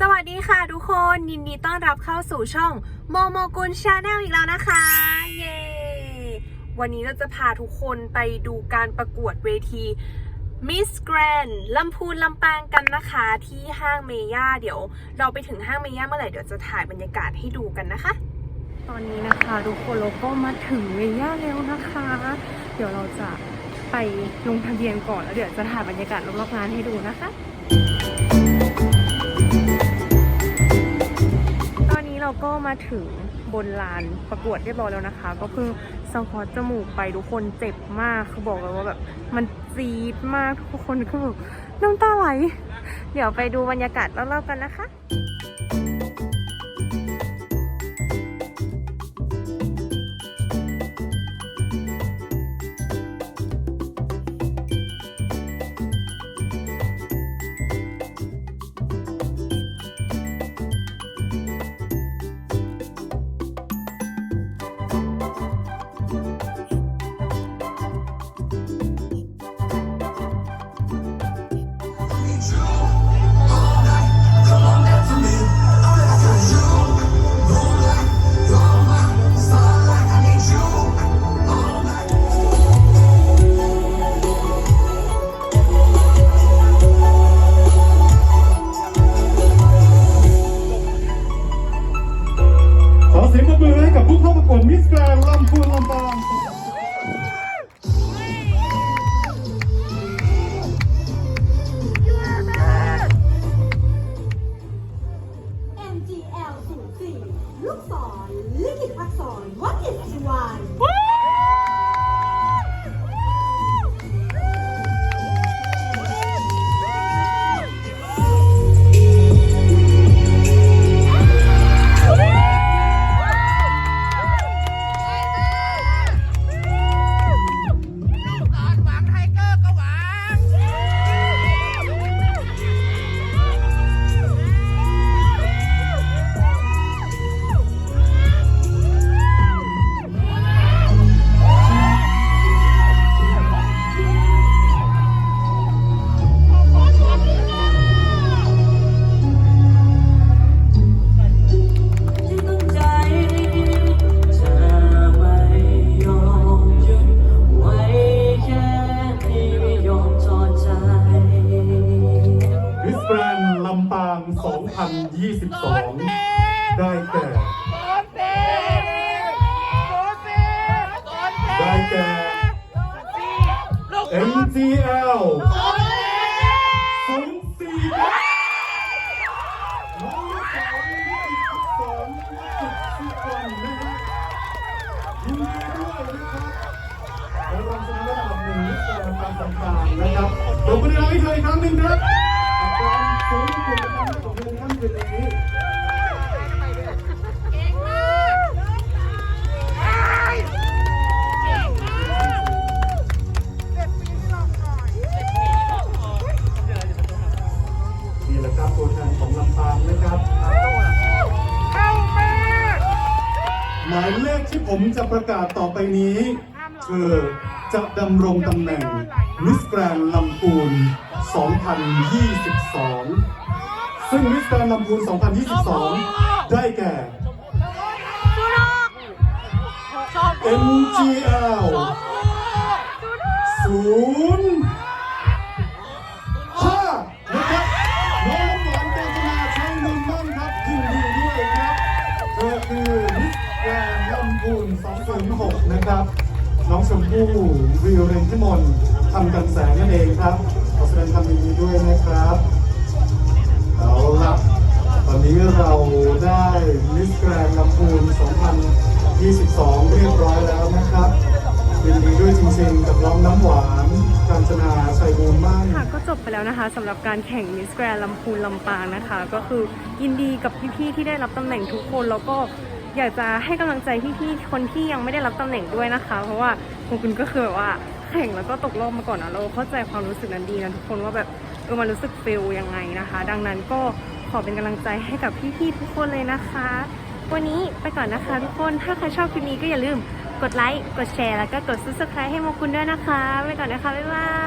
สวัสดีค่ะทุกคนยินดีต้อนรับเข้าสู่ช่องโมโมกุลชาแนลอีกแล้วนะคะ เย้วันนี้เราจะพาทุกคนไปดูการประกวดเวที Miss Grand ลำพูนลำปางกันนะคะที่ห้างเมย่าเดี๋ยว เราไปถึงห้างเมย่าเมื่อไหร่เดี๋ยวจะถ่ายบรรยากาศให้ดูกันนะคะ ตอนนี้นะคะทุกคนเราก็มาถึงเมย่าแล้วนะคะ เดี๋ยวเราจะไปลงทะเบียนก่อนแล้วเดี๋ยวจะถ่ายบรรยากาศรอบๆงานให้ดูนะคะ เราก็มาถึงบนลานประกวดเรียบร้อยแล้วนะคะ ก็เพิ่งสคอจมูกไปทุกคนเจ็บมากคือบอกเลยว่าแบบมันจี๊ดมากทุกคนคือแบบน้ำตาไหล เดี๋ยวไปดูบรรยากาศรอบๆกันนะคะ กับผู้เข้าประกวดมิสแกรนด์ลำพูนลำปาง MGL 04ลูกศรลิขิตอักษร What is G1 ก่อน 12 ได้แก่โดนเตะโดนเตะโดนเตะได้แก่ลูก MGL โดนเตะ04ครับน้องลูกสาวลิขิตอักษรสุดสุดวันนะฮะยินดีด้วยนะครับและรองชนะเลิศอันดับหนึ่งมิสแกรนด์ลำปางต่างๆนะครับปรบมือดังให้เธออีกครั้งหนึ่งครับกับการสูงสุดประจำของเธอในค่ำคืนนี้ มายเลขที่ผมจะประกาศต่อไปนี้คือจะดำรงตำแหน่งมิสแกรนลำพูน 2022 ซึ่งมิสแกรนลำพูน 2022 ได้แก่ MGL ศูนย์ห้านะครับน้องหวานกาญจนาชัยมุนมั่นครับยินดีด้วยครับ เธอคือมิสแกร นด์ลำพูน206 นะครับ น้องชมพู่วิวเรนทิมนทำกันแสงนั่นเองครับ ขอแสดงความยินดีด้วยนะครับเอาละตอนนี้เราได้มิสแกรนด์ลำพูน 2022 เรียบร้อยแล้วนะครับยินดีด้วยจริงๆ กับน้องน้ำหวานกาญจนาชัยบูรณ์มั่นค่ะก็จบไปแล้วนะคะสำหรับการแข่ง Miss Grand ลำพูนลำปางนะคะ ก็คือยินดีกับพี่ๆที่ได้รับตำแหน่งทุกคนแล้วก็ อยากจะให้กำลังใจพี่ๆคนที่ยังไม่ได้รับตำแหน่งด้วยนะคะ เพราะว่าของคุณก็คือแบบว่าแข่งแล้วก็ตกรอบมาก่อนนะเราเข้าใจความรู้สึกนั้นดีนะทุกคนว่าแบบเออมันรู้สึกเฟลยังไงนะคะ ดังนั้นก็ขอเป็นกำลังใจให้กับพี่ๆทุกคนเลยนะคะ วันนี้ไปก่อนนะคะทุกคนถ้าใครชอบคลิปนี้ก็อย่าลืมกดไลค์กดแชร์แล้วก็กด subscribe ให้โมกุลด้วยนะคะไปก่อนนะคะบ๊ายบาย